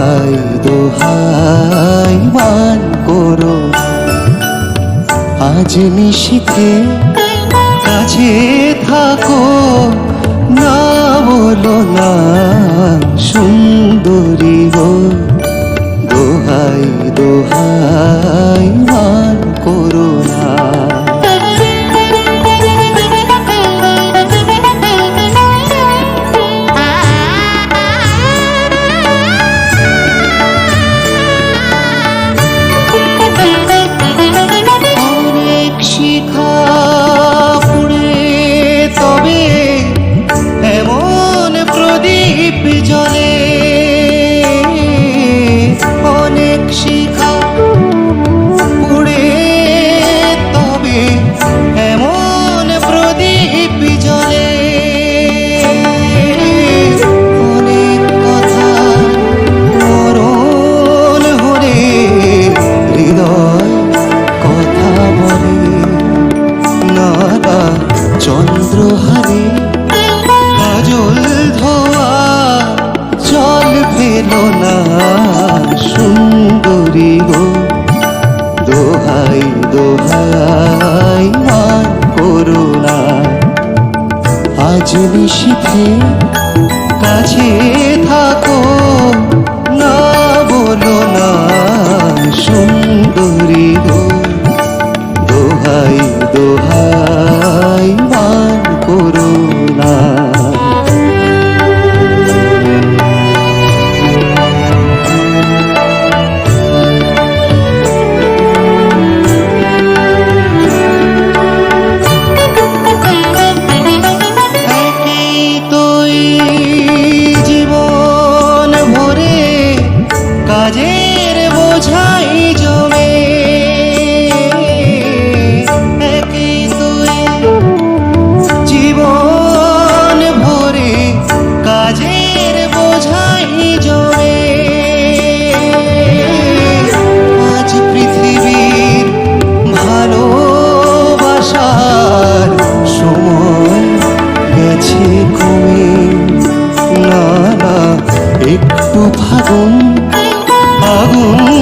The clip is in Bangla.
দোহাই দোহাই মান করো। আজ মিশিকে কাছে থাকো না বলো না এলো না সুন্দরী গো। দোহাই দোহাই মা করুণা আজ নিশিথে ফাগুন ফাগুন